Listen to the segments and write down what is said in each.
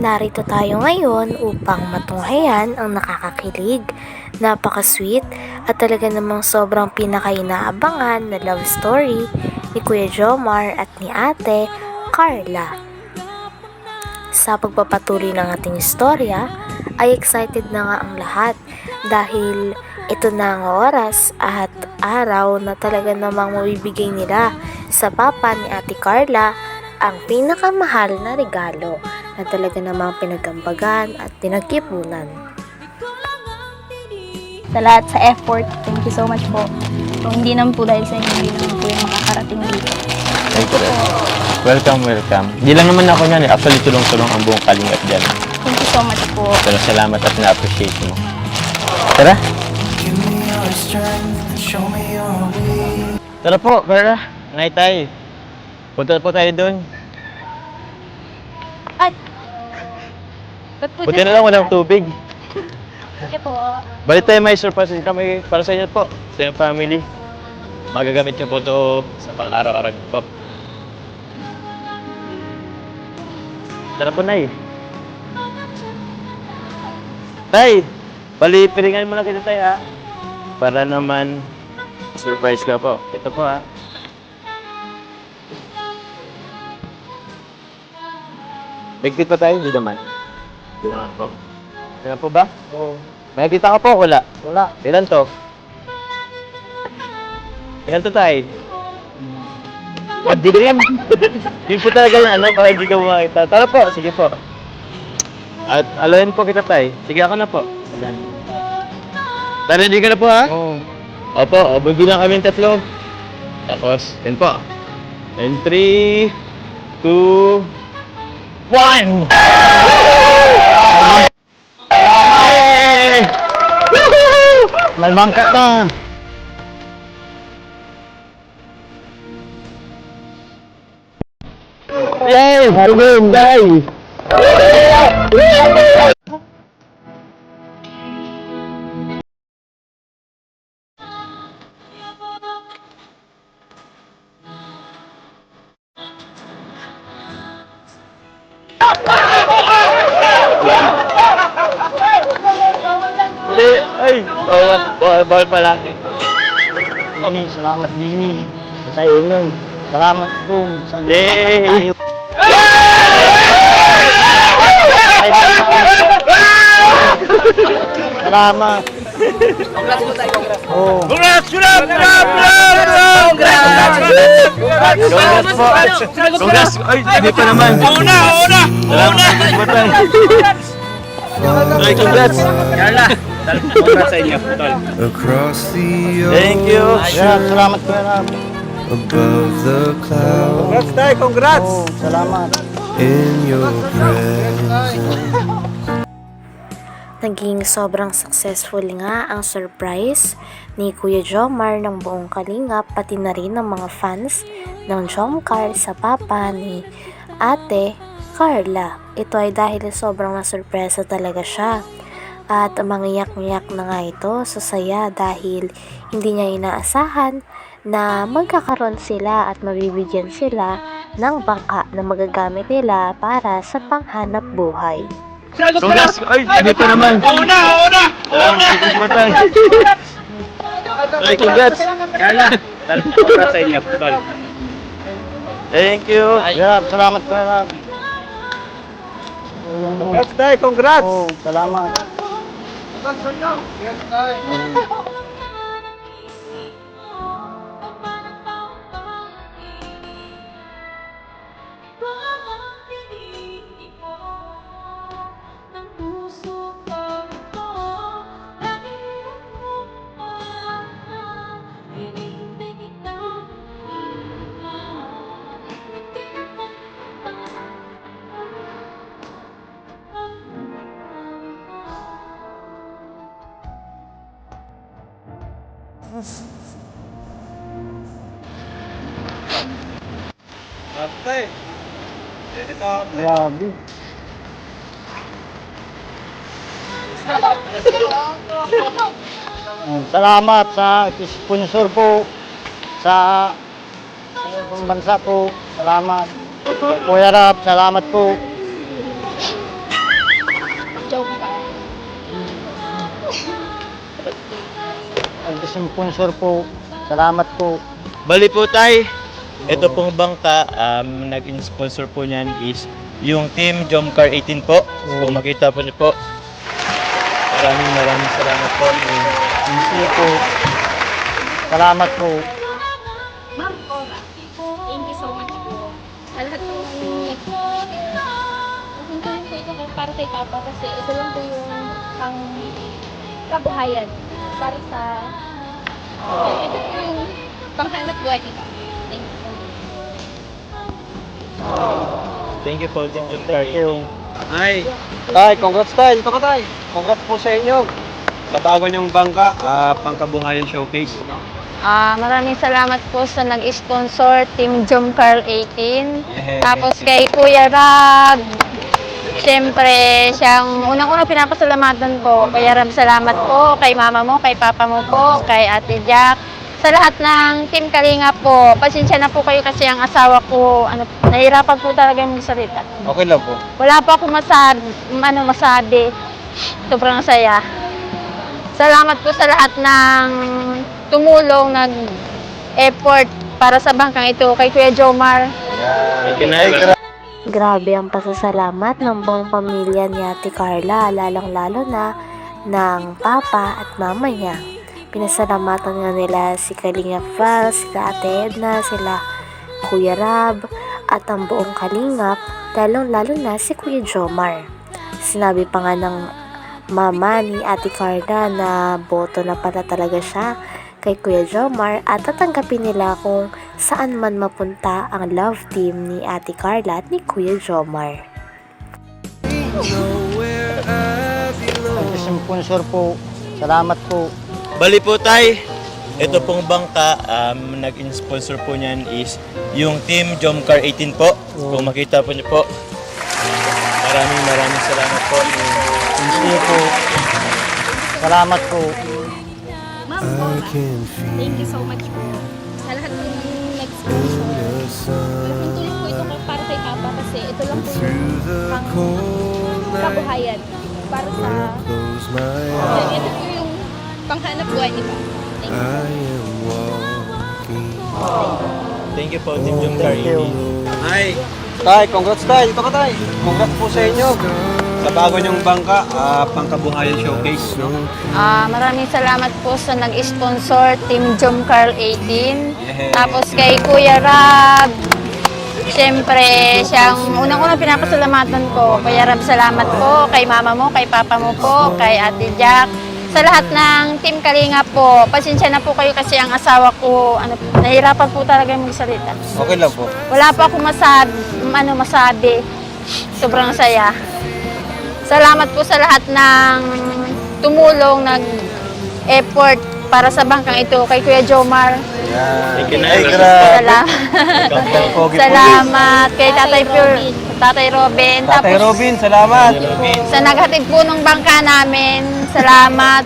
Narito tayo ngayon upang matunghayan ang nakakakilig, napaka-sweet at talaga namang sobrang pinakainaabangan na love story ni Kuya Jomar at ni Ate Carla. Sa pagpapatuloy ng ating istorya ay excited na nga ang lahat dahil ito na ang oras at araw na talaga namang mabibigay nila sa papa ni Ate Carla ang pinakamahal na regalo na talaga namang pinagambagan at pinagkipunan. sa lahat sa effort. Thank you so much po. Kung hindi naman po dahil sa inyo, hindi naman po yung makakarating dito. Thank you. Welcome, welcome. Di lang naman ako niyan eh. Actually, tulong-tulong ang buong kalingap dyan. Thank you so much po. Pero salamat at na-appreciate mo. Tara. Tara po, Carla. Ngay tayo. Punta po tayo doon. At, ba't po Buti na lang walang tubig. Sige po. Balik tayo may surprise din kami para sa inyo po. Sa iyong family. Magagamit niyo po ito sa pang-araw-araw niyo po. Tara po, Nay. Tay, bali, piringan mo na kita, Tay, ha? Para naman surprise ka po. Ito po, ha? Bigtit pa tayo? Hindi naman. Hindi naman po. Kaya po ba? Oo. May nakita ka po? Wala. Wala. Ilan to? Ilan to tayo? Ko yan. Hindi po talaga na ano, para hindi ka makita. Tara po, sige po. At alayin po kita tayo. Sige ako na po. Tara, hindi ka na po ha? Oo. Opo, obagi lang kami tatlo. Tapos, yun po. And three, two, One. Lên băng cắt đó. Yeah, đúng rồi, đây. Hindi, ay, bawal, bawal, bawal pala. Ini, salamat Dini. Sa inyo. Salamat po. Sa Hindi. Salamat. Oh. Congrats po! Congrats! Ay, hindi pa naman. Una, una! Una! Ay, congrats! Carla! Congrats sa inyo, tol. across the Thank you! Yan, salamat po. yan. above the clouds tayo, congrats! Oh, salamat. in your presence. Naging sobrang successful nga ang surprise ni Kuya Jomar ng buong kalingap pati na rin ng mga fans ng Jomcar sa papa ni Ate Carla. Ito ay dahil sobrang nasurpresa talaga siya. At mangiyak-ngiyak na nga ito sa saya dahil hindi niya inaasahan na magkakaroon sila at mabibigyan sila ng bangka na magagamit nila para sa panghanap buhay. Congrats! Ay, hindi pa naman. Una, una! Una! Ay, congrats! Carla! Congrats sa inyo, tol. Thank you! Yan, salamat yan. Congrats tayo, congrats! Oh, salamat. Gusto nyo? Yes, ay. Tay, ito. Grabe. Oh, Salamat sa sponsor po sa bansa po. Salamat. Kuya Rap, salamat po. Joke ka. Ang sponsor po, salamat po. Bali po tay, ito pong bangka, um, nag-sponsor po niyan is yung team Jomcar 18 po. Kung makita po niyo po. Maraming maraming salamat po. You po. Salamat po. Ma'am Cora, thank you so much po. Sa lahat po ng Humintuin po ito para kay Papa kasi ito lang po yung pang kabuhayan para sa ito po yung panghanap buhay so much. Thank you po, Team Jomcar Thank you. Ay, tay, congrats tay. Dito ka tay. Congrats po sa inyo. Sa bago niyong bangka, ah, pangkabuhayan showcase. Ah, maraming salamat po sa nag-sponsor Team Jom Carl 18. Tapos kay Kuya Rab. Siyempre, siyang unang-unang pinapasalamatan ko. Kuya Rab, salamat po. Kay mama mo, kay papa mo po, kay Ate Jack. Sa lahat ng Team Kalinga po, pasensya na po kayo kasi ang asawa ko, ano, nahirapan po talaga yung salita. Okay lang po. Wala pa ako masabi, ano, masabi. Sobrang saya. Salamat po sa lahat ng tumulong, nag-effort para sa bangkang ito kay Kuya Jomar. Nay. Grabe ang pasasalamat ng buong pamilya ni Ate Carla, lalang-lalo na ng papa at mama niya. Pinasalamatan nga nila si Kalinga Val, sila Ate Edna, sila Kuya Rab, at ang buong Kalingap, lalong-lalo na si Kuya Jomar. Sinabi pa nga ng mama ni Ate Carla na boto na pala talaga siya kay Kuya Jomar at tatanggapin nila kung saan man mapunta ang love team ni Ate Carla at ni Kuya Jomar. Know where I belong. Ang sponsor po, salamat po. Bali po tay, ito pong bangka, um, nag-sponsor po niyan is yung team Jomcar 18 po. Kung makita po niyo po. Maraming maraming salamat po. Thank you po. Salamat po. Ma'am can thank you so much po. Sa lahat po ng nag-sponsor. sun. Humintuin po ito para kay Papa kasi ito lang po yung Through the pang cold night, kabuhayan para sa when I close my ito po panghanap buhay nito. Thank you. I am walking. Thank you po, team you. 18. Ay, tay, congrats tay. Dito ka tay. Congrats po sa inyo. Sa bago niyong bangka, ah, pangkabuhayan showcase. No? Ah, maraming salamat po sa nag-sponsor Team Jom Carl 18. Tapos kay Kuya Rab. Siyempre, siyang unang-unang pinapasalamatan ko. Kuya Rab, salamat po. Kay mama mo, kay papa mo po, kay Ate Jack. Sa lahat ng Team Kalinga po, pasensya na po kayo kasi ang asawa ko, ano, nahirapan po talaga yung magsalita. Okay lang po. Wala pa ako masabi, ano, masabi. Sobrang saya. Salamat po sa lahat ng tumulong, nag-effort para sa bangkang ito kay Kuya Jomar. Thank you, Nay. Salamat. Salamat kay Tatay Pure, Tatay Robin. Tatay Tapos Robin, salamat. sa naghatid po ng bangka namin, salamat.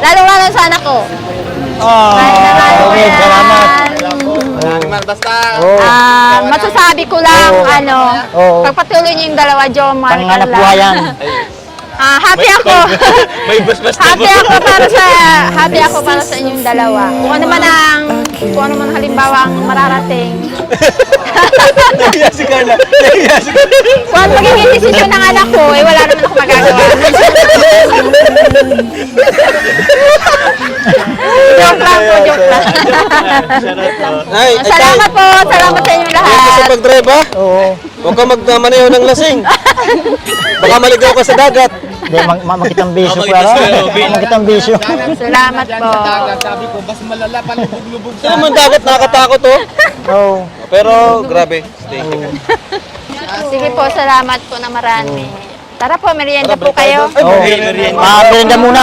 Lalo-lalo sa anak ko. Kahit na lalo Robin, yan. salamat. Ah, masasabi ko lang, ano, Oo. pagpatuloy niyo yung dalawa, Jomar. Panghanap Carla. buhayan. Ah, happy ako. May na po. happy ako para sa happy ako para sa inyong dalawa. Kung ano man ang kung ano man halimbawa ang mararating. Nahiya si Carla. Nahiya si Carla. Kung magiging desisyon ng anak ko, eh wala naman ako magagawa. joke lang po, joke lang. Ay, ay, salamat po, salamat sa ka sa lahat. pag-drive ha. Oo. Huwag ka magmamaneho ng lasing. Baka maligaw ka sa dagat. Hindi, ma- ma- makitang bisyo Makita po. Si Kuya Robin. Makitang bisyo. Salamat po. Sino man dagat nakakatakot oh. Oo. Pero grabe. Thank you. Sige po, salamat po na marami. Tara po, merienda po kayo. Hey, merienda. Makabenda muna.